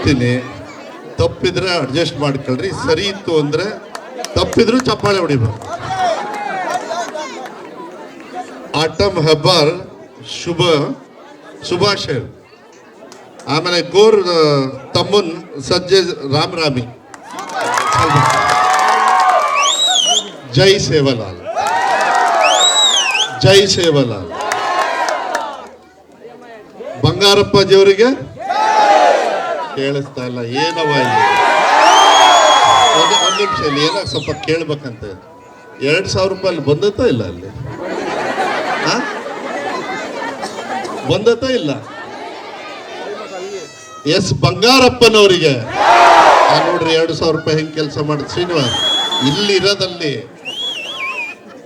ಹೇಳ್ತೀನಿ, ತಪ್ಪಿದ್ರೆ ಅಡ್ಜಸ್ಟ್ ಮಾಡ್ಕೊಳ್ರಿ. ಸರಿ ಇತ್ತು ಅಂದ್ರೆ ತಪ್ಪಿದ್ರು ಚಪ್ಪಾಳೆ ಹೊಡಿಬೇಕು. ಆಟಮ್ ಹೆಬ್ಬಾರ್ ಶುಭ, ಶುಭಾಶಯ. ಆಮೇಲೆ ಗೋರ್ ತಮ್ಮನ್ ಸಜ್ಜೆ ರಾಮರಾಮಿ ಜೈ ಸೇವಲಾಲ್. ಜೈ ಸೇವಲಾಲ್. ಬಂಗಾರಪ್ಪಾಜಿಯವರಿಗೆ ಕೇಳಿಸ್ತಾ ಇಲ್ಲ, ಏನವ ಇಲ್ಲಿ? ಒಂದು ಒಂದು ನಿಮಿಷ ಇಲ್ಲಿ, ಏನಾಗ ಸ್ವಲ್ಪ ಕೇಳ್ಬೇಕಂತ. ಎರಡು ಸಾವಿರ ರೂಪಾಯಿ ಅಲ್ಲಿ ಬಂದತ್ತ ಇಲ್ಲ ಅಲ್ಲಿ? ಬಂದತ್ತ ಇಲ್ಲ? ಎಸ್ ಬಂಗಾರಪ್ಪನವರಿಗೆ. ನೋಡ್ರಿ, ಎರಡು ಸಾವಿರ ರೂಪಾಯಿ ಹೆಂಗ್ ಕೆಲಸ ಮಾಡಿದ್ ಶ್ರೀನಿವಾಸ್, ಇಲ್ಲಿ ಇರೋದಲ್ಲಿ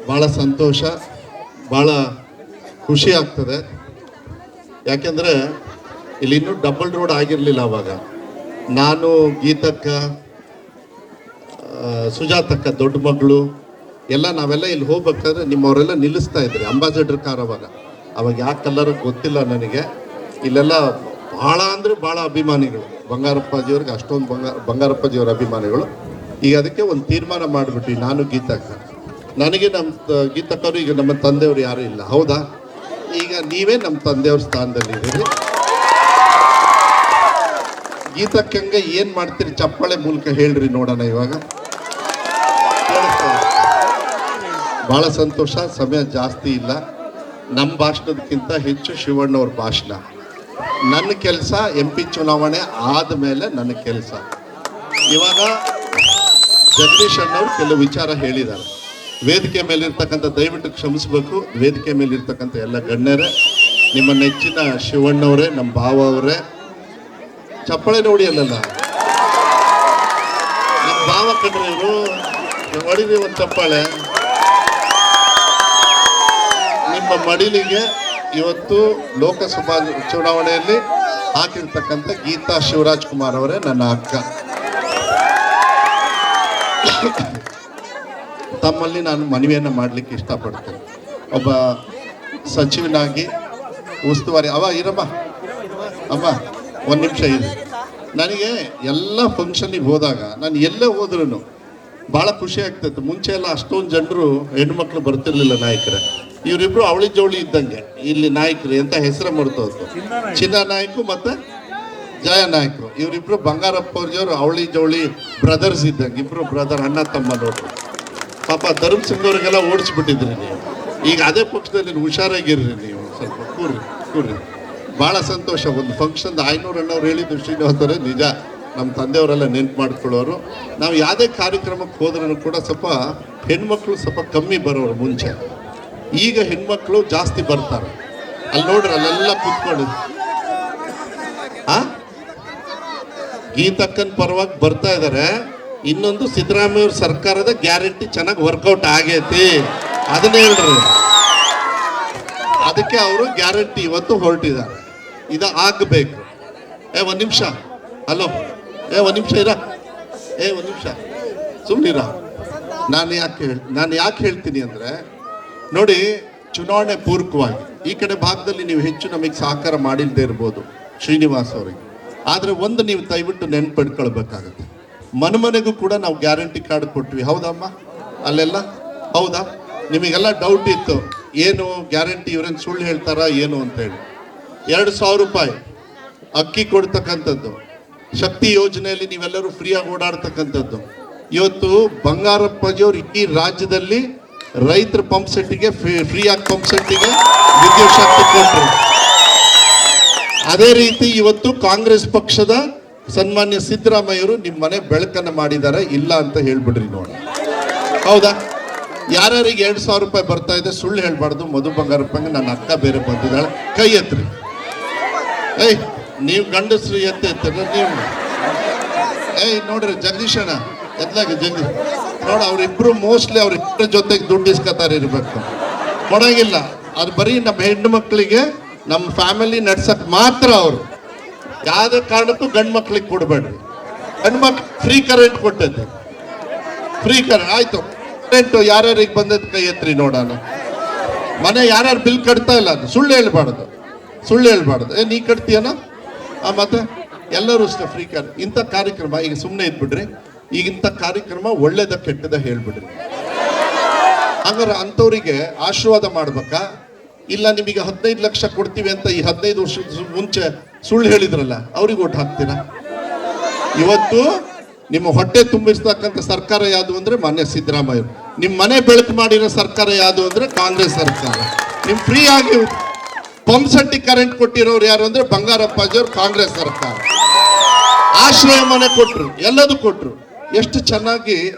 ಬಹಳ ಸಂತೋಷ, ಬಹಳ ಖುಷಿ ಆಗ್ತದೆ. ಯಾಕೆಂದ್ರೆ ಇಲ್ಲಿ ಇನ್ನೂ ಡಬಲ್ ರೋಡ್ ಆಗಿರಲಿಲ್ಲ ಅವಾಗ. ನಾನು ಗೀತಕ್ಕ ಸುಜಾತಕ್ಕ ದೊಡ್ಡ ಮಗಳು, ಎಲ್ಲ ನಾವೆಲ್ಲ ಇಲ್ಲಿ ಹೋಗ್ಬೇಕಾದ್ರೆ ನಿಮ್ಮವರೆಲ್ಲ ನಿಲ್ಲಿಸ್ತಾ ಇದ್ರಿ ಅಂಬಾಸಿಡರ್ ಕಾರ್ ಅವಾಗ. ಅವಾಗ ಯಾವ ಕಲರ್ ಗೊತ್ತಿಲ್ಲ ನನಗೆ. ಇಲ್ಲೆಲ್ಲ ಭಾಳ ಅಂದ್ರೆ ಭಾಳ ಅಭಿಮಾನಿಗಳು. ಬಂಗಾರಪ್ಪಾಜಿಯವ್ರಿಗೆ ಅಷ್ಟೊಂದು ಬಂಗಾರ ಬಂಗಾರಪ್ಪಾಜಿಯವ್ರ ಅಭಿಮಾನಿಗಳು. ಈಗ ಅದಕ್ಕೆ ಒಂದು ತೀರ್ಮಾನ ಮಾಡಿಬಿಟ್ವಿ ನಾನು ಗೀತಕ್ಕ. ನನಗೆ ನಮ್ಮ ಗೀತಕ್ಕವರು ಈಗ ನಮ್ಮ ತಂದೆಯವರು ಯಾರು ಇಲ್ಲ. ಹೌದಾ? ಈಗ ನೀವೇ ನಮ್ಮ ತಂದೆಯವ್ರ ಸ್ಥಾನದಲ್ಲಿ ಇದ್ದೀರಿ ಗೀತಕ್ಕಂಗೆ ಏನ್ ಮಾಡ್ತೀರಿ? ಚಪ್ಪಾಳೆ ಮೂಲಕ ಹೇಳ್ರಿ ನೋಡೋಣ ಇವಾಗ. ಬಹಳ ಸಂತೋಷ, ಸಮಯ ಜಾಸ್ತಿ ಇಲ್ಲ. ನಮ್ಮ ಭಾಷಣದಕ್ಕಿಂತ ಹೆಚ್ಚು ಶಿವಣ್ಣವ್ರ ಭಾಷಣ. ನನ್ನ ಕೆಲಸ ಎಂ ಪಿ ಚುನಾವಣೆ ಆದಮೇಲೆ ನನ್ನ ಕೆಲಸ. ಇವಾಗ ಜಗದೀಶ್ ಅಣ್ಣವ್ರು ಕೆಲವು ವಿಚಾರ ಹೇಳಿದ್ದಾರೆ. ವೇದಿಕೆ ಮೇಲಿರ್ತಕ್ಕಂಥ ದಯವಿಟ್ಟು ಕ್ಷಮಿಸ್ಬೇಕು. ವೇದಿಕೆ ಮೇಲಿರ್ತಕ್ಕಂಥ ಎಲ್ಲ ಗಣ್ಯರೇ, ನಿಮ್ಮ ನೆಚ್ಚಿನ ಶಿವಣ್ಣವರೇ, ನಮ್ಮ ಭಾವ ಅವರೇ ಚಪ್ಪಳೆ ನೋಡಿ ಅಲ್ಲಲ್ಲ? ನಮ್ಮ ಭಾವ ಕಂಡ್ರೆ ಇವರು ಒಂದು ಚಪ್ಪಾಳೆ. ನಿಮ್ಮ ಮಡಿಲಿಗೆ ಇವತ್ತು ಲೋಕಸಭಾ ಚುನಾವಣೆಯಲ್ಲಿ ಹಾಕಿರ್ತಕ್ಕಂಥ ಗೀತಾ ಶಿವರಾಜ್ ಕುಮಾರ್ ಅವರೇ ನನ್ನ ಅಕ್ಕ. ತಮ್ಮಲ್ಲಿ ನಾನು ಮನವಿಯನ್ನು ಮಾಡಲಿಕ್ಕೆ ಇಷ್ಟಪಡ್ತೇನೆ. ಒಬ್ಬ ಸಚಿವನಾಗಿ ಉಸ್ತುವಾರಿ ಅವ ಇರಮ್ಮ. ಅಮ್ಮ. ಒಂದು ನಿಮಿಷ ಇದೆ ನನಗೆ ಎಲ್ಲ ಫಂಕ್ಷನಿಗೆ ಹೋದಾಗ, ನಾನು ಎಲ್ಲೇ ಹೋದ್ರೂ ಭಾಳ ಖುಷಿ ಆಗ್ತೈತೆ. ಮುಂಚೆ ಎಲ್ಲ ಅಷ್ಟೊಂದು ಜನರು ಹೆಣ್ಮಕ್ಳು ಬರ್ತಿರ್ಲಿಲ್ಲ ನಾಯಕರ. ಇವರಿಬ್ರು ಅವಳಿ ಜವಳಿ ಇದ್ದಂಗೆ. ಇಲ್ಲಿ ನಾಯಕರು ಎಂತ ಹೆಸರು ಮರ್ತೋದು ಚಿನ್ನ ನಾಯಕು ಮತ್ತೆ ಜಯ ನಾಯಕರು ಇವರಿಬ್ರು ಬಂಗಾರಪ್ಪ ಅವ್ರಿಗೆ ಅವಳಿ ಜವಳಿ ಬ್ರದರ್ಸ್ ಇದ್ದಂಗೆ. ಇಬ್ರು ಬ್ರದರ್ ಅಣ್ಣ ತಮ್ಮ ನೋಡ್ರಿ. ಪಾಪ ಧರ್ಮ್ ಸಿಂಗ್ ಅವ್ರಿಗೆಲ್ಲ ಓಡಿಸ್ಬಿಟ್ಟಿದ್ರಿ ನೀವು. ಈಗ ಅದೇ ಪಕ್ಷದಲ್ಲಿ ಹುಷಾರಾಗಿರ್ರಿ ನೀವು. ಸ್ವಲ್ಪ ಕೂರ್ರಿ ಕೂರ್ರಿ. ಭಾಳ ಸಂತೋಷ. ಒಂದು ಫಂಕ್ಷನ್ ಐನೂರು ಅಣ್ಣವ್ರು ಹೇಳಿದ್ದು ಶ್ರೀನಿವಾಸರೇ, ನಿಜ. ನಮ್ಮ ತಂದೆಯವರೆಲ್ಲ ನೆನ್ಪು ಮಾಡ್ಕೊಳ್ಳೋರು ನಾವು ಯಾವುದೇ ಕಾರ್ಯಕ್ರಮಕ್ಕೆ ಹೋದ್ರೂ ಕೂಡ ಸ್ವಲ್ಪ ಹೆಣ್ಮಕ್ಳು ಸ್ವಲ್ಪ ಕಮ್ಮಿ ಬರೋರು ಮುಂಚೆ. ಈಗ ಹೆಣ್ಮಕ್ಳು ಜಾಸ್ತಿ ಬರ್ತಾರೆ. ಅಲ್ಲಿ ನೋಡ್ರಿ, ಅಲ್ಲೆಲ್ಲ ಕೂತ್ಕೊಂಡು ಆ? ಗೀತಕ್ಕನ್ ಪರವಾಗಿ ಬರ್ತಾ ಇದ್ದಾರೆ ಇನ್ನೊಂದು ಸಿದ್ದರಾಮಯ್ಯ ಸರ್ಕಾರದ ಗ್ಯಾರಂಟಿ ಚೆನ್ನಾಗಿ ವರ್ಕೌಟ್ ಆಗೈತಿ. ಅದನ್ನ ಹೇಳ್ರಿ. ಅದಕ್ಕೆ ಅವರು ಗ್ಯಾರಂಟಿ ಇವತ್ತು ಹೊರಟಿದ್ದಾರೆ. ಇದು ಆಗಬೇಕು ಏ, ಒಂದು ನಿಮಿಷ. ಹಲೋ. ಏ, ಒಂದು ನಿಮಿಷ ಇರ. ಏ, ಒಂದು ನಿಮಿಷ. ಸುಮ್ಮನಿರ ನಾನು ಯಾಕೆ ಹೇಳಿ, ನಾನು ಯಾಕೆ ಹೇಳ್ತೀನಿ ಅಂದ್ರೆ, ನೋಡಿ, ಚುನಾವಣೆ ಪೂರ್ವಕವಾಗಿ, ಈ ಕಡೆ ಭಾಗದಲ್ಲಿ ನೀವು ಹೆಚ್ಚು ನಮಗೆ ಸಹಕಾರ ಮಾಡಿಲ್ಲದೆ ಇರ್ಬೋದು, ಶ್ರೀನಿವಾಸ್ ಅವರಿಗೆ. ಆದರೆ ಒಂದು ನೀವು ದಯವಿಟ್ಟು ನೆನ್ಪಿಡ್ಕೊಳ್ಬೇಕಾಗತ್ತೆ. ಮನೆ ಮನೆಗೂ ಕೂಡ ನಾವು ಗ್ಯಾರಂಟಿ ಕಾರ್ಡ್ ಕೊಟ್ವಿ. ಹೌದಮ್ಮ? ಅಲ್ಲೆಲ್ಲ? ಹೌದಾ? ನಿಮಗೆಲ್ಲ ಡೌಟ್ ಇತ್ತು. ಏನು ಗ್ಯಾರಂಟಿ ಇವ್ರೇನು ಸುಳ್ಳು ಹೇಳ್ತಾರಾ, ಏನು ಅಂತೇಳಿ ಎರಡು ಸಾವಿರ ರೂಪಾಯಿ ಅಕ್ಕಿ ಕೊಡ್ತಕ್ಕಂಥದ್ದು. ಶಕ್ತಿ ಯೋಜನೆಯಲ್ಲಿ ನೀವೆಲ್ಲರೂ ಫ್ರೀಯಾಗಿ ಓಡಾಡ್ತಕ್ಕಂಥದ್ದು. ಇವತ್ತು ಬಂಗಾರಪ್ಪಜಿಯವರು ಇಡೀ ರಾಜ್ಯದಲ್ಲಿ ರೈತರ ಪಂಪ್ ಸೆಟ್ಟಿಗೆ ಫ್ರೀಯಾಗಿ ಪಂಪ್ ಸೆಟ್ಟಿಗೆ ವಿದ್ಯುತ್ ಶಕ್ತಿ ಕೊಟ್ಟರು ಅದೇ ರೀತಿ ಇವತ್ತು ಕಾಂಗ್ರೆಸ್ ಪಕ್ಷದ ಸನ್ಮಾನ್ಯ ಸಿದ್ದರಾಮಯ್ಯರು ನಿಮ್ಮ ಮನೆ ಬೆಳಕನ್ನು ಮಾಡಿದ್ದಾರೆ ಇಲ್ಲ ಅಂತ ಹೇಳ್ಬಿಡ್ರಿ ನೋಡಿ. ಹೌದಾ? ಯಾರ್ಯಾರಿಗೆ ಎರಡು ಸಾವಿರ ರೂಪಾಯಿ ಬರ್ತಾ ಇದೆ ಸುಳ್ಳು ಹೇಳ್ಬಾರ್ದು. ಮಧು ಬಂಗಾರಪ್ಪಂಗೆ ನನ್ನ ಅಕ್ಕ ಬೇರೆ ಬಂದಿದ್ದಾಳೆ. ಕೈ ಎತ್ರಿ. ಏಯ್, ನೀವು ಗಂಡಸ್ರು ಎತ್ತ ನೀವು. ಏಯ್, ನೋಡ್ರಿ, ಜಗದೀಶ್ ಅಣ್ಣ ಎತ್ಲಾಗ ಜಗದೀಶ್. ನೋಡ, ಅವ್ರಿಬ್ರು ಮೋಸ್ಟ್ಲಿ ಅವ್ರ ಇಬ್ಬರ ಜೊತೆಗೆ ದುಡ್ಡು ಇಸ್ಕೊತಾರೆ ಇರ್ಬೇಕು. ಕೊಡಂಗಿಲ್ಲ. ಅದು ಬರೀ ನಮ್ಮ ಹೆಣ್ಣು ಮಕ್ಕಳಿಗೆ ನಮ್ಮ ಫ್ಯಾಮಿಲಿ ನಡ್ಸಕ್ ಮಾತ್ರ ಅವರು. ಯಾವುದೇ ಕಾರಣಕ್ಕೂ ಗಂಡು ಮಕ್ಳಿಗೆ ಕೊಡಬೇಡ್ರಿ. ಗಂಡು ಮಕ್ಳು ಫ್ರೀ ಕರೆಂಟ್ ಕೊಟ್ಟದ್ದು. ಫ್ರೀ ಕರೆಂಟ್ ಆಯ್ತು. ಕರೆಂಟು ಯಾರ್ಯಾರಿಗೆ ಬಂದದ್ದು ಕೈ ಎತ್ರಿ ನೋಡೋಣ. ಮನೆ ಯಾರ್ಯಾರು ಬಿಲ್ ಕಟ್ತಾ ಇಲ್ಲ ಅದು, ಸುಳ್ಳು ಹೇಳ್ಬಾರ್ದು. ಸುಳ್ಳು ಹೇಳ್ಬಾರ್ದು. ಏ, ನೀ ಆ, ಮತ್ತೆ ಎಲ್ಲರೂ ಅಷ್ಟೇ ಫ್ರೀ ಕಾರ್ ಇಂಥ ಕಾರ್ಯಕ್ರಮ, ಈಗ ಸುಮ್ಮನೆ ಇದ್ಬಿಡ್ರಿ ಈಗ ಇಂಥ ಕಾರ್ಯಕ್ರಮ ಒಳ್ಳೇದ ಕೆಟ್ಟದ ಹೇಳ್ಬಿಡ್ರಿ. ಹಂಗಾರೆ ಅಂಥವ್ರಿಗೆ ಆಶೀರ್ವಾದ ಮಾಡ್ಬೇಕಾ? ಇಲ್ಲ ನಿಮಗೆ ಹದಿನೈದು ಲಕ್ಷ ಕೊಡ್ತೀವಿ ಅಂತ ಈ ಹದಿನೈದು ವರ್ಷದ ಮುಂಚೆ ಸುಳ್ಳು ಹೇಳಿದ್ರಲ್ಲ, ಅವ್ರಿಗೆ ಓಟ್ ಹಾಕ್ತೀರಾ? ಇವತ್ತು ನಿಮ್ಮ ಹೊಟ್ಟೆ ತುಂಬಿಸ್ತಕ್ಕಂಥ ಸರ್ಕಾರ ಯಾವುದು ಅಂದ್ರೆ ಮಾನ್ಯ ಸಿದ್ದರಾಮಯ್ಯ ನಿಮ್ಮ ಮನೆ ಬೆಳಕು ಮಾಡಿರೋ ಸರ್ಕಾರ ಯಾವುದು ಅಂದ್ರೆ ಕಾಂಗ್ರೆಸ್ ಸರ್ಕಾರ. ನಿಮ್ ಫ್ರೀ ಆಗಿ ಪಂಪ್ ಸೆಟ್ ಕರೆಂಟ್ ಕೊಟ್ಟಿರೋರು ಯಾರು ಅಂದ್ರೆ ಬಂಗಾರಪ್ಪಾಜಿಯವ್ರು ಕಾಂಗ್ರೆಸ್ ಸರ್ಕಾರ. ಆಶ್ರಯ ಮನೆ ಕೊಟ್ರು, ಎಲ್ಲದೂ ಕೊಟ್ರು. ಎಷ್ಟು ಚೆನ್ನಾಗಿ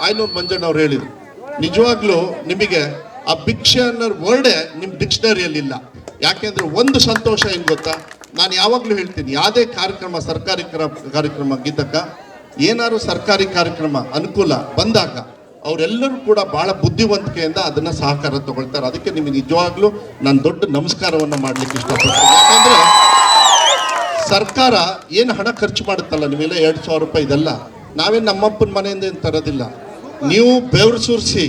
ಆಯ್ನೂರು ಮಂಜಣ್ಣ ಅವ್ರು ಹೇಳಿದ್ರು. ನಿಜವಾಗ್ಲೂ ನಿಮಗೆ ಆ ಭಿಕ್ಷೆ ಅನ್ನೋ ವರ್ಡೇ ನಿಮ್ಮ ಡಿಕ್ಷನರಿಯಲ್ಲಿ ಇಲ್ಲ. ಯಾಕೆಂದ್ರೆ ಒಂದು ಸಂತೋಷ ಏನು ಗೊತ್ತಾ? ನಾನು ಯಾವಾಗ್ಲೂ ಹೇಳ್ತೀನಿ, ಯಾವುದೇ ಕಾರ್ಯಕ್ರಮ, ಸರ್ಕಾರಿ ಕ್ರ- ಕಾರ್ಯಕ್ರಮ ಗೀತಕ್ಕ, ಏನಾದ್ರು ಸರ್ಕಾರಿ ಕಾರ್ಯಕ್ರಮ ಅನುಕೂಲ ಬಂದಾಗ ಅವರೆಲ್ಲರೂ ಕೂಡ ಬಹಳ ಬುದ್ಧಿವಂತಿಕೆಯಿಂದ ಅದನ್ನ ಸಹಕಾರ ತಗೊಳ್ತಾರೆ. ಅದಕ್ಕೆ ನಿಮಗೆ ನಿಜವಾಗ್ಲೂ ನಾನು ದೊಡ್ಡ ನಮಸ್ಕಾರವನ್ನ ಮಾಡ್ಲಿಕ್ಕೆ ಇಷ್ಟಪಡ್ತೀನಿ. ಯಾಕಂದ್ರೆ ಸರ್ಕಾರ ಏನು ಹಣ ಖರ್ಚು ಮಾಡುತ್ತಲ್ಲ ನೀವೆಲ್ಲ ಎರಡು ಸಾವಿರ ರೂಪಾಯಿ ಇದೆಲ್ಲ, ನಾವೇನು ನಮ್ಮಪ್ಪನ ಮನೆಯಿಂದ ಏನು ತರೋದಿಲ್ಲ. ನೀವು ಬೆವರು ಸುರಿಸಿ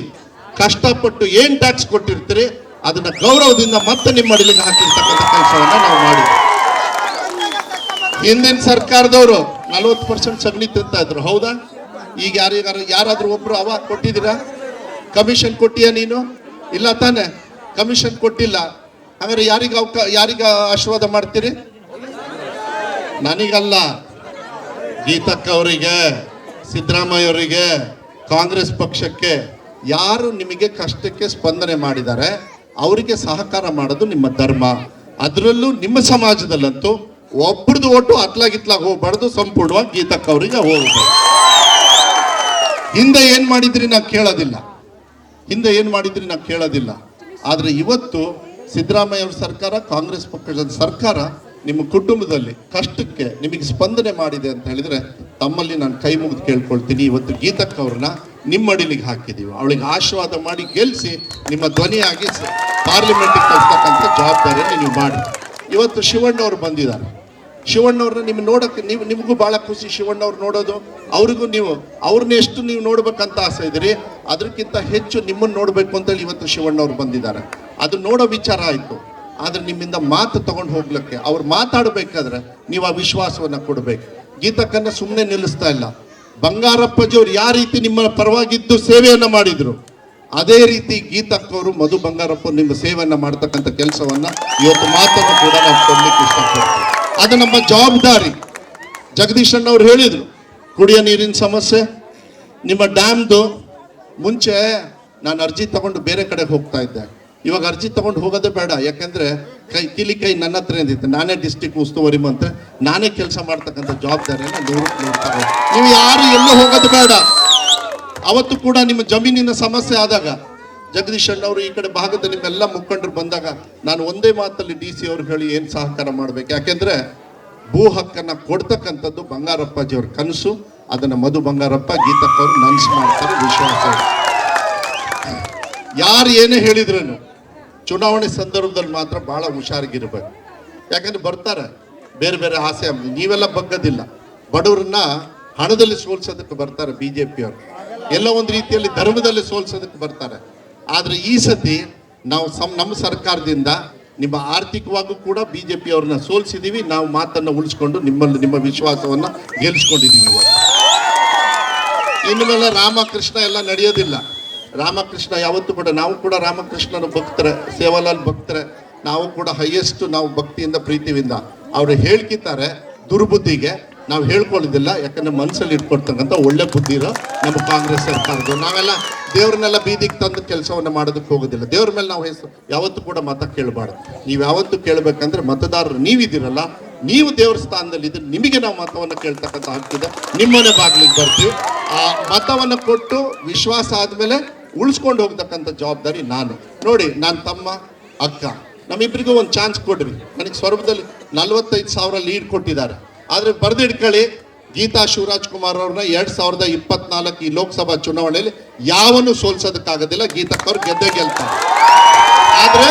ಕಷ್ಟಪಟ್ಟು ಏನು ಟ್ಯಾಕ್ಸ್ ಕೊಟ್ಟಿರ್ತೀರಿ, ಅದನ್ನ ಗೌರವದಿಂದ ಮತ್ತೆ ನಿಮ್ಮ ಅಡಿಲಿಗೆ ಹಾಕಿರ್ತಕ್ಕಂಥ ಕೆಲಸವನ್ನ ನಾವು ಮಾಡಿ ಹಿಂದಿನ ಸರ್ಕಾರದವರು ನಲವತ್ತು ಪರ್ಸೆಂಟ್ ಸಗಣಿ ತಿಂತಾ ಇದ್ರು. ಹೌದಾ? ಈಗ ಯಾರಿಗಾರ ಯಾರಾದ್ರೂ ಒಬ್ರು ಅವ ಕೊಟ್ಟಿದ್ದೀರಾ? ಕಮಿಷನ್ ಕೊಟ್ಟಿಯ ನೀನು? ಇಲ್ಲ ತಾನೆ. ಕಮಿಷನ್ ಕೊಟ್ಟಿಲ್ಲ. ಹಾಗಾದ್ರೆ ಯಾರಿಗ ಯಾರಿಗ ಆಶೀರ್ವಾದ ಮಾಡ್ತೀರಿ? ನನಗಲ್ಲ. ಗೀತಕ್ಕ ಅವರಿಗೆ ಸಿದ್ದರಾಮಯ್ಯ ಅವರಿಗೆ ಕಾಂಗ್ರೆಸ್ ಪಕ್ಷಕ್ಕೆ ಯಾರು ನಿಮಗೆ ಕಷ್ಟಕ್ಕೆ ಸ್ಪಂದನೆ ಮಾಡಿದ್ದಾರೆ, ಅವರಿಗೆ ಸಹಕಾರ ಮಾಡೋದು ನಿಮ್ಮ ಧರ್ಮ. ಅದರಲ್ಲೂ ನಿಮ್ಮ ಸಮಾಜದಲ್ಲಂತೂ ಒಬ್ರದ್ದು ಓಟು ಅತ್ಲಾಗಿತ್ಲಾಗ ಹೋಗ್ಬಾರ್ದು, ಸಂಪೂರ್ಣವಾಗಿ ಗೀತಕ್ಕ ಅವರಿಗೆ ಹೋಗ್ಬೇಕು. ಹಿಂದೆ ಏನು ಮಾಡಿದ್ರಿ ನಾ ಕೇಳೋದಿಲ್ಲ. ಹಿಂದೆ ಏನು ಮಾಡಿದ್ರಿ ನಾ ಕೇಳೋದಿಲ್ಲ. ಆದರೆ ಇವತ್ತು ಸಿದ್ದರಾಮಯ್ಯ ಅವ್ರ ಸರ್ಕಾರ, ಕಾಂಗ್ರೆಸ್ ಪಕ್ಷದ ಸರ್ಕಾರ ನಿಮ್ಮ ಕುಟುಂಬದಲ್ಲಿ ಕಷ್ಟಕ್ಕೆ ನಿಮಗೆ ಸ್ಪಂದನೆ ಮಾಡಿದೆ ಅಂತ ಹೇಳಿದ್ರೆ ತಮ್ಮಲ್ಲಿ ನಾನು ಕೈ ಮುಗಿದು ಕೇಳ್ಕೊಳ್ತೀನಿ. ಇವತ್ತು ಗೀತಕ್ಕ ಅವ್ರನ್ನ ನಿಮ್ಮ ಅಡಿಲಿಗೆ ಹಾಕಿದೀವಿ. ಅವಳಿಗೆ ಆಶೀರ್ವಾದ ಮಾಡಿ ಗೆಲ್ಲಿಸಿ ನಿಮ್ಮ ಧ್ವನಿಯಾಗಿ ಪಾರ್ಲಿಮೆಂಟಿಗೆ ಕಳಿಸ್ತಕ್ಕಂಥ ಜವಾಬ್ದಾರಿಯನ್ನು ನೀವು ಮಾಡಿ. ಇವತ್ತು ಶಿವಣ್ಣವ್ರು ಬಂದಿದ್ದಾರೆ. ಶಿವಣ್ಣವ್ರನ್ನ ನಿಮ್ಗೆ ನೋಡಕ್ಕೆ ನೀವು ನಿಮಗೂ ಭಾಳ ಖುಷಿ ಶಿವಣ್ಣವ್ರು ನೋಡೋದು. ಅವ್ರಿಗೂ ನೀವು ಅವ್ರನ್ನ ಎಷ್ಟು ನೀವು ನೋಡ್ಬೇಕಂತ ಆಸೆ ಇದ್ರಿ ಅದಕ್ಕಿಂತ ಹೆಚ್ಚು ನಿಮ್ಮನ್ನು ನೋಡಬೇಕು ಅಂತೇಳಿ ಇವತ್ತು ಶಿವಣ್ಣವ್ರು ಬಂದಿದ್ದಾರೆ. ಅದು ನೋಡೋ ವಿಚಾರ ಆಯಿತು. ಆದರೆ ನಿಮ್ಮಿಂದ ಮಾತು ತಗೊಂಡು ಹೋಗ್ಲಿಕ್ಕೆ, ಅವ್ರು ಮಾತಾಡಬೇಕಾದ್ರೆ ನೀವು ಆ ವಿಶ್ವಾಸವನ್ನು ಕೊಡಬೇಕು. ಗೀತಕ್ಕನ್ನು ಸುಮ್ಮನೆ ನಿಲ್ಲಿಸ್ತಾ ಇಲ್ಲ. ಬಂಗಾರಪ್ಪಜಿಯವ್ರು ಯಾವ ರೀತಿ ನಿಮ್ಮ ಪರವಾಗಿದ್ದು ಸೇವೆಯನ್ನು ಮಾಡಿದರು, ಅದೇ ರೀತಿ ಗೀತಕ್ಕವರು ಮಧು ಬಂಗಾರಪ್ಪ ನಿಮ್ಮ ಸೇವೆಯನ್ನು ಮಾಡ್ತಕ್ಕಂಥ ಕೆಲಸವನ್ನು ಇವತ್ತು ಮಾತನ್ನು ಕೂಡ ನಾವು ಕೊಡ್ಲಿಕ್ಕೆ ಇಷ್ಟಪಡ್ತೀವಿ. ಅದು ನಮ್ಮ ಜವಾಬ್ದಾರಿ. ಜಗದೀಶ್ ಅಣ್ಣವ್ರು ಹೇಳಿದರು, ಕುಡಿಯೋ ನೀರಿನ ಸಮಸ್ಯೆ, ನಿಮ್ಮ ಡ್ಯಾಮ್ದು ಮುಂಚೆ ನಾನು ಅರ್ಜಿ ತಗೊಂಡು ಬೇರೆ ಕಡೆ ಹೋಗ್ತಾ ಇದ್ದೆ. ಇವಾಗ ಅರ್ಜಿ ತಗೊಂಡು ಹೋಗೋದೇ ಬೇಡ, ಯಾಕಂದ್ರೆ ಕೈ, ಕಿಲಿ ಕೈ ನನ್ನ ಹತ್ರ ಇದ್ದಿತ್ತು. ನಾನೇ ಡಿಸ್ಟಿಕ್ ಉಸ್ತುವಾರಿ ಮಂತ್ರಿ, ನಾನೇ ಕೆಲಸ ಮಾಡ್ತಕ್ಕಂಥ ಜವಾಬ್ದಾರಿಯನ್ನ ನೀವು ನೋಡ್ತಾ ನೀವು ಯಾರು ಎಲ್ಲೂ ಹೋಗೋದು ಬೇಡ. ಅವತ್ತು ಕೂಡ ನಿಮ್ಮ ಜಮೀನಿನ ಸಮಸ್ಯೆ ಆದಾಗ ಜಗದೀಶ್ ಅಣ್ಣವರು ಈ ಕಡೆ ಭಾಗದ ನಿಮ್ಮೆಲ್ಲ ಮುಖಂಡರು ಬಂದಾಗ ನಾನು ಒಂದೇ ಮಾತಲ್ಲಿ ಡಿ ಸಿ ಅವ್ರು ಹೇಳಿ ಏನು ಸಹಕಾರ ಮಾಡ್ಬೇಕು? ಯಾಕೆಂದ್ರೆ ಭೂ ಹಕ್ಕನ್ನ ಕೊಡ್ತಕ್ಕಂಥದ್ದು ಬಂಗಾರಪ್ಪಾಜಿಯವ್ರ ಕನಸು, ಅದನ್ನ ಮಧು ಬಂಗಾರಪ್ಪ ಗೀತಪ್ಪ ಅವರು ನನ್ಸು ಮಾಡ್ತಾರೆ ವಿಶ್ವಾಸ. ಯಾರು ಏನೇ ಹೇಳಿದ್ರು ಚುನಾವಣೆ ಸಂದರ್ಭದಲ್ಲಿ ಮಾತ್ರ ಬಹಳ ಹುಷಾರಾಗಿರ್ಬೇಕು. ಯಾಕಂದ್ರೆ ಬರ್ತಾರೆ, ಬೇರೆ ಬೇರೆ ಆಸೆ ನೀವೆಲ್ಲ ಬಗ್ಗದಿಲ್ಲ. ಬಡವ್ರನ್ನ ಹಣದಲ್ಲಿ ಸೋಲ್ಸೋದಕ್ಕೆ ಬರ್ತಾರೆ ಬಿಜೆಪಿಯವರು ಎಲ್ಲ ಒಂದು ರೀತಿಯಲ್ಲಿ ಧರ್ಮದಲ್ಲಿ ಸೋಲ್ಸೋದಕ್ಕೆ ಬರ್ತಾರೆ. ಆದ್ರೆ ಈ ಸತಿ ನಾವು ಸಮ್, ನಮ್ಮ ಸರ್ಕಾರದಿಂದ ನಿಮ್ಮ ಆರ್ಥಿಕವಾಗೂ ಕೂಡ ಬಿ ಜೆ ಅವ್ರನ್ನ ಸೋಲಿಸಿದ್ದೀವಿ ನಾವು ಮಾತನ್ನು ಉಳಿಸ್ಕೊಂಡು ನಿಮ್ಮಲ್ಲಿ ನಿಮ್ಮ ವಿಶ್ವಾಸವನ್ನು ಗೆಲ್ಲಿಸ್ಕೊಂಡಿದ್ದೀವಿ ಇನ್ನು ಮೇಲೆ ರಾಮಕೃಷ್ಣ ಎಲ್ಲ ನಡೆಯೋದಿಲ್ಲ. ರಾಮಕೃಷ್ಣ ಯಾವತ್ತೂ ಕೂಡ, ನಾವು ಕೂಡ ರಾಮಕೃಷ್ಣನ ಭಕ್ತರೆ, ಸೇವಾಲಾಲ್ ಭಕ್ತರೆ, ನಾವು ಕೂಡ ಹೈಯೆಸ್ಟ್ ನಾವು ಭಕ್ತಿಯಿಂದ, ಪ್ರೀತಿಯಿಂದ ಅವರು ಹೇಳ್ಕಿದ್ದಾರೆ ದುರ್ಬುದ್ಧಿಗೆ. ನಾವು ಹೇಳ್ಕೊಳ್ಳೋದಿಲ್ಲ, ಯಾಕಂದ್ರೆ ಮನಸ್ಸಲ್ಲಿ ಇಟ್ಕೊಡ್ತಕ್ಕಂಥ ಒಳ್ಳೆ ಬುದ್ಧಿ ಇರೋ ನಮ್ಮ ಕಾಂಗ್ರೆಸ್ ಸರ್ಕಾರದ್ದು. ನಾವೆಲ್ಲ ದೇವ್ರನ್ನೆಲ್ಲ ಬೀದಿಗೆ ತಂದು ಕೆಲಸವನ್ನು ಮಾಡೋದಕ್ಕೆ ಹೋಗೋದಿಲ್ಲ. ದೇವ್ರ ಮೇಲೆ ನಾವು ಹೆಸರು, ಯಾವತ್ತೂ ಕೂಡ ಮತ ಕೇಳಬಾರ್ದು. ನೀವು ಯಾವತ್ತೂ ಕೇಳಬೇಕಂದ್ರೆ ಮತದಾರರು ನೀವಿದ್ದೀರಲ್ಲ, ನೀವು ದೇವ್ರ ಸ್ಥಾನದಲ್ಲಿ ಇದ್ರೆ ನಿಮಗೆ ನಾವು ಮತವನ್ನು ಕೇಳ್ತಕ್ಕಂಥ ಆಗ್ತಿದೆ ನಿಮ್ಮನೆ ಬಾಗಿಲಿಗೆ ಬರ್ತೀವಿ. ಆ ಮತವನ್ನು ಕೊಟ್ಟು ವಿಶ್ವಾಸ ಆದಮೇಲೆ ಉಳಿಸ್ಕೊಂಡು ಹೋಗ್ತಕ್ಕಂಥ ಜವಾಬ್ದಾರಿ ನಾನು. ನೋಡಿ, ನಾನು ತಮ್ಮ ಅಕ್ಕ. ನಮ್ಮಿಬ್ಬರಿಗೂ ಒಂದು ಚಾನ್ಸ್ ಕೊಡ್ರಿ. ನನಗೆ ಸ್ವರ್ಗದಲ್ಲಿ ನಲವತ್ತೈದು ಸಾವಿರ ಲೀಡ್ ಕೊಟ್ಟಿದ್ದಾರೆ. ಆದ್ರೆ ಬರ್ದಿಡ್ಕೊಳ್ಳಿ ಗೀತಾ ಶಿವರಾಜ್ ಕುಮಾರ್ ಅವ್ರನ್ನ ಎರಡ್ ಸಾವಿರದ ಇಪ್ಪತ್ನಾಲ್ಕು ಈ ಲೋಕಸಭಾ ಚುನಾವಣೆಯಲ್ಲಿ ಯಾವನ್ನು ಸೋಲ್ಸೋದಕ್ಕಾಗೋದಿಲ್ಲ. ಗೀತಾ ಅವ್ರು ಗೆದ್ದೇ ಗೆಲ್ತಾರೆ. ಆದರೆ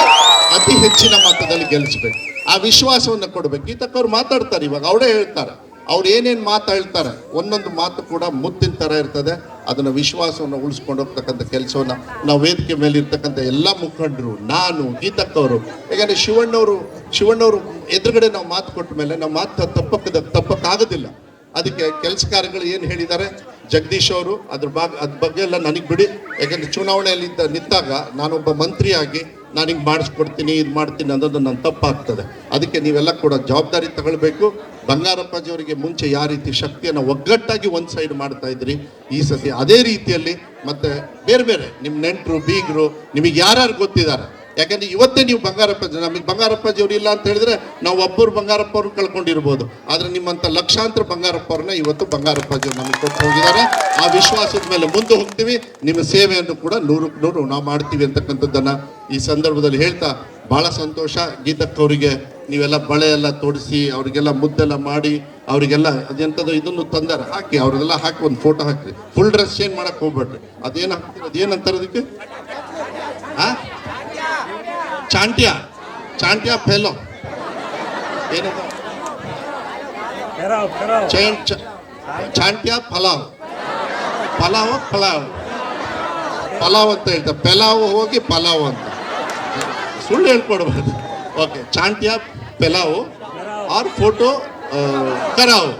ಅತಿ ಹೆಚ್ಚಿನ ಮತದಲ್ಲಿ ಗೆಲ್ಲಿಸ್ಬೇಕು ಆ ವಿಶ್ವಾಸವನ್ನು ಕೊಡ್ಬೇಕು. ಗೀತಕ್ಕ ಅವ್ರು ಮಾತಾಡ್ತಾರೆ, ಇವಾಗ ಅವರೇ ಹೇಳ್ತಾರೆ. ಅವ್ರು ಏನೇನು ಮಾತು ಹೇಳ್ತಾರೆ, ಒಂದೊಂದು ಮಾತು ಕೂಡ ಮುತ್ತಿನ ತರ ಇರ್ತದೆ. ಅದನ್ನ ವಿಶ್ವಾಸವನ್ನು ಉಳಿಸ್ಕೊಂಡು ಹೋಗ್ತಕ್ಕಂಥ ಕೆಲಸವನ್ನ ನಾವು ವೇದಿಕೆ ಮೇಲೆ ಇರ್ತಕ್ಕಂಥ ಎಲ್ಲ ಮುಖಂಡರು, ನಾನು ಗೀತಕ್ಕವರು ಯಾಕಂದರೆ ಶಿವಣ್ಣವರು ಶಿವಣ್ಣವರು ಎದುರುಗಡೆ ನಾವು ಮಾತು ಕೊಟ್ಟ ಮೇಲೆ ನಾವು ಮಾತು ತಪ್ಪಕ್ಕದ ತಪ್ಪಕ್ಕಾಗೋದಿಲ್ಲ. ಅದಕ್ಕೆ ಕೆಲಸ ಏನು ಹೇಳಿದ್ದಾರೆ? ಜಗದೀಶ್ ಅವರು ಅದ್ರ ಭಾಗ ಅದ್ರ ಬಗ್ಗೆ ಎಲ್ಲ ನನಗೆ ಬಿಡಿ. ಯಾಕಂದ್ರೆ ಚುನಾವಣೆಯಲ್ಲಿ ನಿಂತಾಗ ನಾನೊಬ್ಬ ಮಂತ್ರಿಯಾಗಿ ನಾನು ಹಿಂಗೆ ಮಾಡಿಸ್ಕೊಡ್ತೀನಿ, ಇದು ಮಾಡ್ತೀನಿ ಅನ್ನೋದು ನನ್ನ ತಪ್ಪಾಗ್ತದೆ. ಅದಕ್ಕೆ ನೀವೆಲ್ಲ ಕೂಡ ಜವಾಬ್ದಾರಿ ತಗೊಳ್ಬೇಕು. ಬಂಗಾರಪ್ಪಾಜಿಯವರಿಗೆ ಮುಂಚೆ ಯಾವ ರೀತಿ ಶಕ್ತಿಯನ್ನು ಒಗ್ಗಟ್ಟಾಗಿ ಒಂದು ಸೈಡ್ ಮಾಡ್ತಾ ಇದ್ರಿ, ಈ ಸತಿ ಅದೇ ರೀತಿಯಲ್ಲಿ ಮತ್ತೆ ಬೇರೆ ಬೇರೆ ನಿಮ್ಮ ನೆಂಟರು, ಬೀಗರು, ನಿಮಗೆ ಯಾರ್ಯಾರು ಗೊತ್ತಿದ್ದಾರೆ? ಯಾಕಂದ್ರೆ ಇವತ್ತೇ ನೀವು ಬಂಗಾರಪ್ಪ ನಮಗೆ ಬಂಗಾರಪ್ಪಾಜಿ ಅವ್ರು ಇಲ್ಲ ಅಂತ ಹೇಳಿದ್ರೆ ನಾವು ಒಬ್ಬರು ಬಂಗಾರಪ್ಪ ಅವ್ರನ್ನ ಕಳ್ಕೊಂಡಿರ್ಬೋದು. ಆದ್ರೆ ನಿಮ್ಮಂತ ಲಕ್ಷಾಂತರ ಬಂಗಾರಪ್ಪ ಅವ್ರನ್ನ ಇವತ್ತು ಬಂಗಾರಪ್ಪಾಜಿ ಅವ್ರು ನಮಗೆ ಕೊಟ್ಟು ಹೋಗಿದ್ದಾರೆ. ಆ ವಿಶ್ವಾಸದ ಮೇಲೆ ಮುಂದೆ ಹೋಗ್ತೀವಿ. ನಿಮ್ಮ ಸೇವೆಯನ್ನು ಕೂಡ ನೂರು ನೂರು ನಾವು ಮಾಡ್ತೀವಿ ಅಂತಕ್ಕಂಥದ್ದನ್ನ ಈ ಸಂದರ್ಭದಲ್ಲಿ ಹೇಳ್ತಾ ಬಹಳ ಸಂತೋಷ. ಗೀತಕ್ಕವರಿಗೆ ನೀವೆಲ್ಲ ಬಳೆ ಎಲ್ಲ ತೊಡಿಸಿ, ಅವರಿಗೆಲ್ಲ ಮುದ್ದೆಲ್ಲ ಮಾಡಿ, ಅವರಿಗೆಲ್ಲ ಅದೆಂಥದ್ದು ಇದನ್ನು ತಂದಾರ. ಹಾಕಿ ಅವ್ರಿಗೆಲ್ಲ ಹಾಕಿ ಒಂದು ಫೋಟೋ ಹಾಕಿ ಫುಲ್ ಡ್ರೆಸ್ ಚೇಂಜ್ ಮಾಡಕ್ ಹೋಗ್ಬೇಡ್ರಿ. ಅದೇನು ಹಾಕ್ತೀರ ಅದೇನಂತಾರ ಅದಕ್ಕೆ? ಆ? ಚಾಂಟ್ಯ ಚಾಂಟ್ಯ ಫೆಲೋ. ಏನದು? ಚಾಂಟ್ಯ ಪಲಾವ್. ಪಲಾವ್ ಪಲಾವ್. ಪಲಾವ್ ಅಂತ ಹೇಳ್ತಾರೆ. ಪೆಲಾವ್ ಹೋಗಿ ಪಲಾವ್ ಅಂತ. ಸುಳ್ಳು ಹೇಳ್ಕೊಡ್ಬಾರ್ದು. ಓಕೆ ಚಾಂಟ್ಯ ಪೆಲಾವ್ ಆರ್ ಫೋಟೋ ಕರಾವ್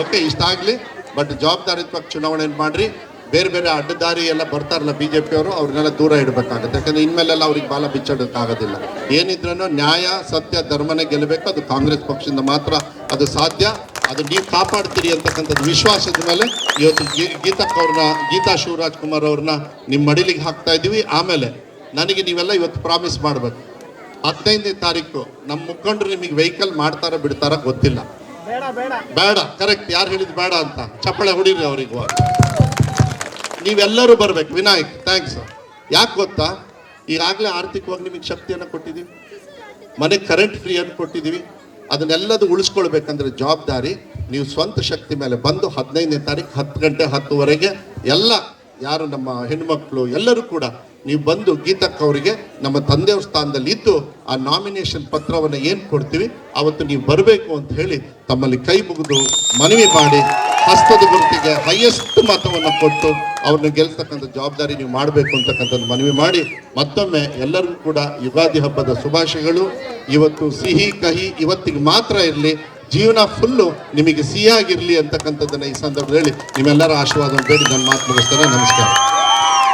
ಓಕೆ ಇಷ್ಟ ಆಗಲಿ ಬಟ್ ಜವಾಬ್ದಾರಿತ್ವಾಗಿ ಚುನಾವಣೆ ಮಾಡ್ರಿ. ಬೇರೆ ಬೇರೆ ಅಡ್ಡದಾರಿ ಎಲ್ಲ ಬರ್ತಾರಲ್ಲ ಬಿ ಜೆ ಪಿಯವರು ಅವ್ರನ್ನೆಲ್ಲ ದೂರ ಇಡಬೇಕಾಗುತ್ತೆ. ಯಾಕಂದ್ರೆ ಇನ್ಮೇಲೆಲ್ಲ ಅವ್ರಿಗೆ ಬಾಲ ಬಿಚ್ಚಾಡೋಕ್ಕಾಗೋದಿಲ್ಲ. ಏನಿದ್ರೂ ನ್ಯಾಯ ಸತ್ಯ ಧರ್ಮನೇ ಗೆಲ್ಲಬೇಕು. ಅದು ಕಾಂಗ್ರೆಸ್ ಪಕ್ಷದಿಂದ ಮಾತ್ರ ಅದು ಸಾಧ್ಯ. ಅದು ನೀವು ಕಾಪಾಡ್ತೀರಿ ಅಂತಕ್ಕಂಥದ್ದು ವಿಶ್ವಾಸದ ಮೇಲೆ ಇವತ್ತು ಗೀತಕ್ ಅವ್ರನ್ನ ಗೀತಾ ಶಿವರಾಜ್ ಕುಮಾರ್ ಅವ್ರನ್ನ ನಿಮ್ಮ ಮಡಿಲಿಗೆ ಹಾಕ್ತಾ ಇದ್ದೀವಿ. ಆಮೇಲೆ ನನಗೆ ನೀವೆಲ್ಲ ಇವತ್ತು ಪ್ರಾಮಿಸ್ ಮಾಡಬೇಕು. ಹದಿನೈದನೇ ತಾರೀಕು ನಮ್ಮ ಮುಖಂಡರು ನಿಮಗೆ ವೆಹಿಕಲ್ ಮಾಡ್ತಾರ ಬಿಡ್ತಾರ ಗೊತ್ತಿಲ್ಲ. ಬೇಡ ಕರೆಕ್ಟ್ ಯಾರು ಹೇಳಿದ್ ಬೇಡ ಅಂತ? ಚಪ್ಪಳೆ ಹೊಡೀರಿ ಅವ್ರಿಗೆ. ನೀವೆಲ್ಲರೂ ಬರ್ಬೇಕು. ವಿನಾಯಕ್ ಥ್ಯಾಂಕ್ಸ್ ಯಾಕೆ ಗೊತ್ತಾ? ಈಗಾಗಲೇ ಆರ್ಥಿಕವಾಗಿ ನಿಮಗೆ ಶಕ್ತಿಯನ್ನು ಕೊಟ್ಟಿದ್ದೀವಿ. ಮನೆ ಕರೆಂಟ್ ಫ್ರೀ ಅನ್ನು ಕೊಟ್ಟಿದ್ದೀವಿ. ಅದನ್ನೆಲ್ಲದು ಉಳಿಸ್ಕೊಳ್ಬೇಕಂದ್ರೆ ಜವಾಬ್ದಾರಿ. ನೀವು ಸ್ವಂತ ಶಕ್ತಿ ಮೇಲೆ ಬಂದು ಹದಿನೈದನೇ ತಾರೀಕು ಹತ್ತು ಗಂಟೆ ಹತ್ತುವರೆಗೆ ಎಲ್ಲ ಯಾರು ನಮ್ಮ ಹೆಣ್ಮಕ್ಳು ಎಲ್ಲರೂ ಕೂಡ ನೀವು ಬಂದು ಗೀತಕ್ಕ ಅವರಿಗೆ ನಮ್ಮ ತಂದೆಯವ್ರ ಸ್ಥಾನದಲ್ಲಿ ಇದ್ದು ಆ ನಾಮಿನೇಷನ್ ಪತ್ರವನ್ನು ಏನು ಕೊಡ್ತೀವಿ, ಅವತ್ತು ನೀವು ಬರಬೇಕು ಅಂತ ಹೇಳಿ ತಮ್ಮಲ್ಲಿ ಕೈ ಮುಗಿದು ಮನವಿ ಮಾಡಿ ಹಸ್ತದ ಗುರುತಿಗೆ ಹೈಯೆಸ್ಟ್ ಮತವನ್ನು ಕೊಟ್ಟು ಅವ್ರನ್ನ ಗೆಲ್ತಕ್ಕಂಥ ಜವಾಬ್ದಾರಿ ನೀವು ಮಾಡಬೇಕು ಅಂತಕ್ಕಂಥದ್ದು ಮನವಿ ಮಾಡಿ ಮತ್ತೊಮ್ಮೆ ಎಲ್ಲರಿಗೂ ಕೂಡ ಯುಗಾದಿ ಹಬ್ಬದ ಶುಭಾಶಯಗಳು. ಇವತ್ತು ಸಿಹಿ, ಕಹಿ ಇವತ್ತಿಗೆ ಮಾತ್ರ ಇರಲಿ, ಜೀವನ ಫುಲ್ಲು ನಿಮಗೆ ಸಿಹಿಯಾಗಿರಲಿ ಅಂತಕ್ಕಂಥದ್ದನ್ನು ಈ ಸಂದರ್ಭದಲ್ಲಿ ನಿಮ್ಮೆಲ್ಲರ ಆಶೀರ್ವಾದ ಬೇಡಿ ನನ್ನ ಮಾತು ಮುಗಿಸ್ತೇನೆ. ನಮಸ್ಕಾರ.